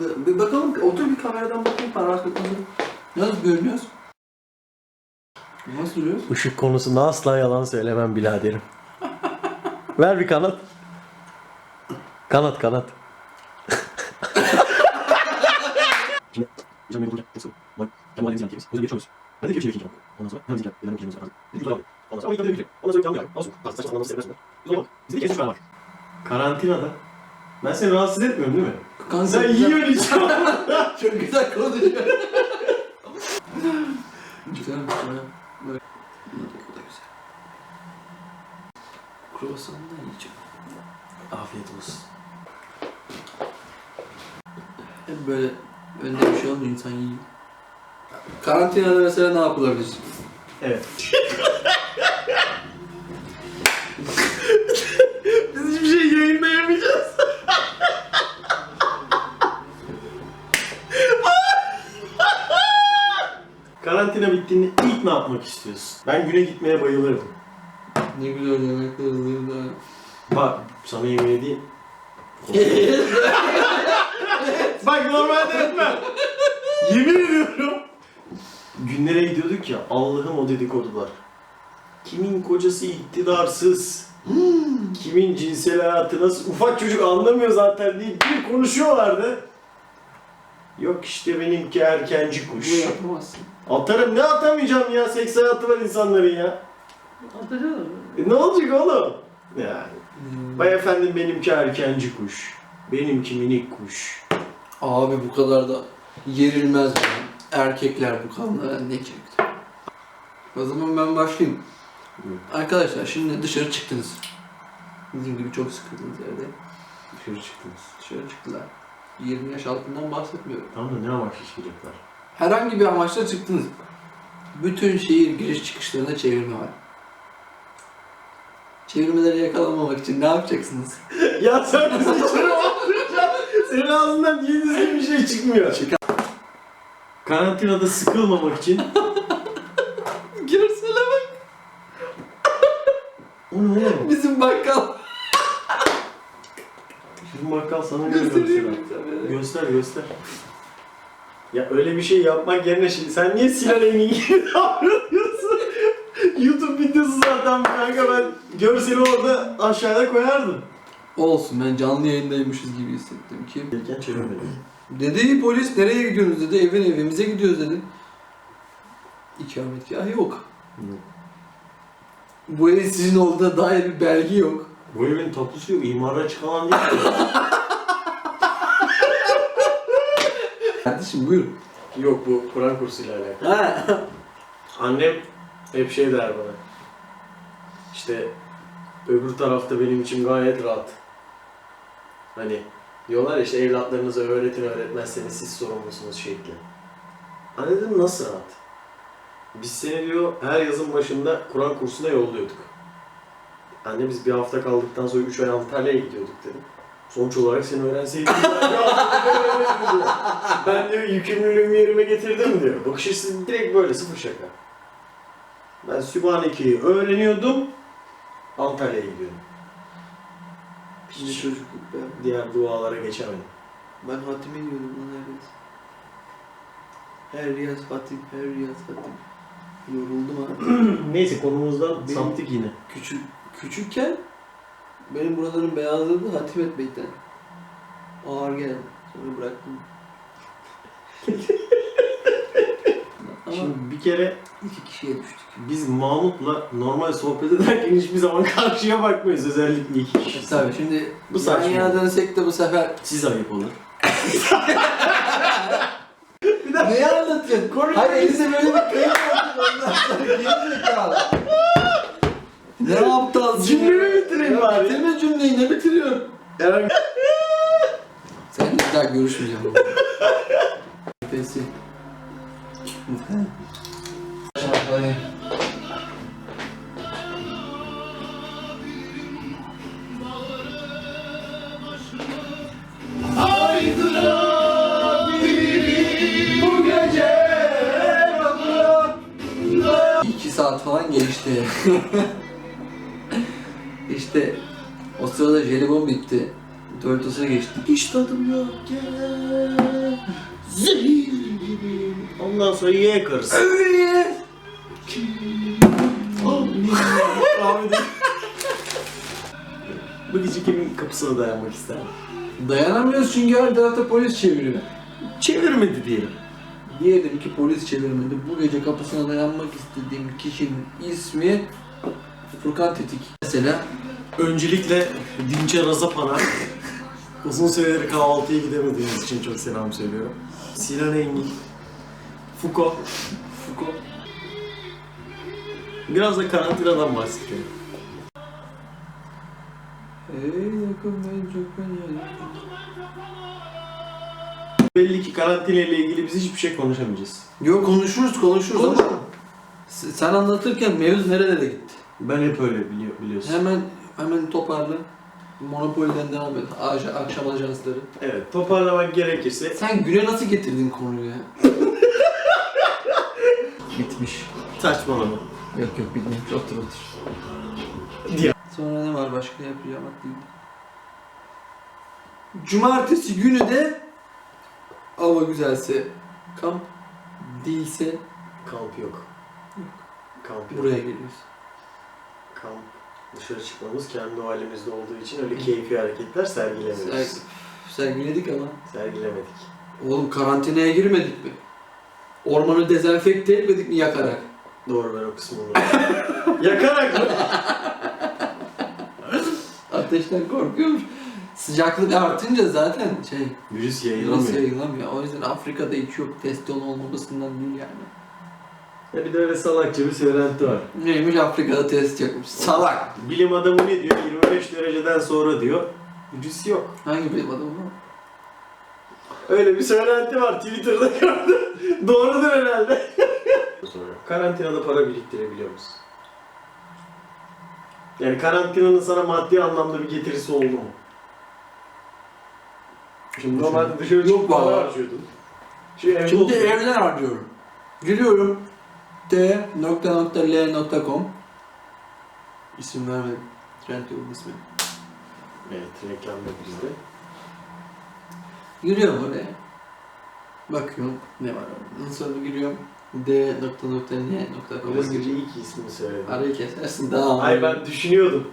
Bir bakalım, otur bir kameradan bakayım para arkasında. Nasıl görünüyoruz? Nasıl duruyoruz? Işık konusunda asla yalan söylemem biraderim. Ver bir kanat. Kanat kanat. Karantinada. Ben seni rahatsız etmiyorum değil mi? Sen yiyor içiyorsun. Çok güzel konuşuyor. Güzelmiş ya. Böyle. Bu da güzel. Kruvasandan yiyeceğim. Afiyet olsun. Hep böyle önde bir şey olunca insan yiyor. Karantinada mesela ne yapılabilir? Evet. Karantina bittiğinde ilk ne yapmak istiyorsun? Ben güne gitmeye bayılırım. Ne güzel yemekler da. Bak sana yemin edeyim. Bak normalde etmem. Yemin ediyorum. Günlere gidiyorduk ya Allah'ım o dedikodular. Kimin kocası iktidarsız. Kimin cinsel hayatı nasıl ufak çocuk anlamıyor zaten diye bir konuşuyorlardı. Yok işte benimki erkenci Bu kuş. yapamazsın. Atarım ne atamayacağım ya seks hayatı var insanların ya. Atacağım. E, ne olacak oğlum? Yani. Hmm. Vay efendim benimki erkenci kuş. Benimki minik kuş. Abi bu kadar da yerilmez ya. Erkekler bu kanlara ne çekti? O zaman ben başlayayım. Buyur. Arkadaşlar şimdi dışarı çıktınız. Bizim gibi çok sıkıldınız evde. Dışarı çıktınız. Dışarı çıktılar. 20 yaş altından bahsetmiyorum. Tamam da ne amaçla çıkacaklar? Herhangi bir amaçla çıktınız. Bütün şehir giriş çıkışlarında çevirme var. Çevirmeleri yakalanmamak için ne yapacaksınız? ya sen bizi içeri attıracaksın. Senin ağzından niye düzgün bir şey çıkmıyor? Çıkar. Karantinada sıkılmamak için Görsele bak. o ne oğlum? Bizim bakkal. Bizim bakkal sana göre Göstereyim göster. Göster göster. Ya öyle bir şey yapmak yerine şimdi sen niye Sinan Engin gibi davranıyorsun? YouTube videosu zaten kanka ben görseli orada aşağıya koyardım. Olsun ben canlı yayındaymışız gibi hissettim ki. Gelirken çevirmedim. Dedi polis nereye gidiyorsunuz dedi. Evin evimize gidiyoruz dedi. İkametgah yok. Bu ev sizin olduğuna dair bir belge yok. Bu evin tapusu yok, imara açık alan değil ki. Kardeşim buyurun. yok bu Kur'an kursuyla alakalı. Ha. Annem hep şey der bana. İşte öbür tarafta benim için gayet rahat. Hani diyorlar ya işte evlatlarınıza öğretin öğretmezseniz siz sorumlusunuz şekli. Anne dedim nasıl rahat? Biz seni diyor her yazın başında Kur'an kursuna yolluyorduk. Anne biz bir hafta kaldıktan sonra 3 ay Antalya'ya gidiyorduk dedim. Sonuç olarak öğrenseydim bir haftada öğrenirdim diyor. Ben diyor yükümlülüğümü yerime getirdim diyor. Bakış açısı direkt böyle sıfır şaka. Ben Sübhaneke'yi öğreniyordum. Antalya'ya gidiyordum. Şimdi çocukluk be. Diğer dualara geçemedim. Ben hatim ediyordum lan neredeyse. Her riyaz hatim, her riyaz hatim. Yoruldum abi. Neyse konumuzdan Benim- saptık yine. Küçük, küçükken benim buraların beyazladı hatim etmekten. Ağır geldi. Sonra bıraktım. Ama Şimdi bir kere iki kişiye düştük. biz Mahmut'la normal sohbet ederken hiçbir zaman karşıya bakmayız özellikle iki kişi. E, tabii şimdi Bu bu saçma. yan yana dönsek de bu sefer Siz ayıp olur. ne anlatıyorsun? Hayır elinize böyle bir kayıp yaptık ondan sonra geri zekalı. Ne aptalsın Cümlemi ya? bitireyim bari. Bitirme cümleyi ne bitiriyorsun? Herhangi Seninle bir daha görüşmeyeceğim. Pesi. İki saat falan geçti. İşte o sırada jelibon bitti. Doritos'a geçtik. Hiç tadım yok. Gel. Zehir gibi. Ondan sonra Y karısı. Öyle. Bu gece kimin kapısına dayanmak ister? Dayanamıyoruz çünkü her tarafta polis çeviriyor. Çevirmedi diyelim. Diyelim ki polis çevirmedi. Bu gece kapısına dayanmak istediğim kişinin ismi Furkan Tetik. Mesela Öncelikle Dinçer Razapan'a uzun süredir kahvaltıya gidemediğiniz için çok selam söylüyorum. Sinan Engin, Fuko, Furkan. biraz da karantinadan bahsedelim. Belli ki karantina ile ilgili biz hiçbir şey konuşamayacağız. Yok konuşuruz konuşuruz ama Konuşalım. s- sen anlatırken mevzu nerelere gitti? Ben hep öyle biliyor, biliyorsun. Hemen hemen toparla. Monopoly'den devam et. Aj- akşam ajansları. Evet, toparlamak gerekirse Sen güne nasıl getirdin konuyu ya? Bitmiş. saçmalama. Yok yok bitmiş. Otur otur. Diye. Sonra ne var başka yapacağım aklımda. Cumartesi günü de hava güzelse kamp değilse Kamp yok. Kamp yok. buraya geliyoruz. Kamp dışarı çıkmamız kendi o halimizde olduğu için öyle keyfi hareketler sergilemiyoruz. Ser- sergiledik ama. Sergilemedik. Oğlum karantinaya girmedik mi? Ormanı dezenfekte etmedik mi yakarak? Doğru ben o unuttum. Yakarak mı? Ateşten korkuyormuş. Sıcaklık artınca zaten şey Virüs virüs yayılamıyor. yayılamıyor. O yüzden Afrika'da hiç yok. Test olmamasından değil yani. Ya bir de öyle salakça bir söylenti var. Neymiş Afrika'da test yapmış. Salak. Bilim adamı ne diyor? 25 dereceden sonra diyor. Virüs yok. Hangi bilim adamı bu? Öyle bir söylenti var Twitter'da gördüm. Doğrudur herhalde. Karantinada para biriktirebiliyor musun? Yani karantinanın sana maddi anlamda bir getirisi oldu mu? Şimdi normalde dışarı Yok çıkıp para harcıyordun. Evde Şimdi oturuyorsun. evden harcıyorum. Giriyorum. t.l.com İsim vermedim. Trendyol'un ismi. Evet reklam yok bizde. Giriyorum oraya. Bakıyorum ne var orada. Ondan sonra giriyorum. d.n.com Biraz önce iyi ki ismini söyledim. Arayı kesersin daha Ay ben düşünüyordum.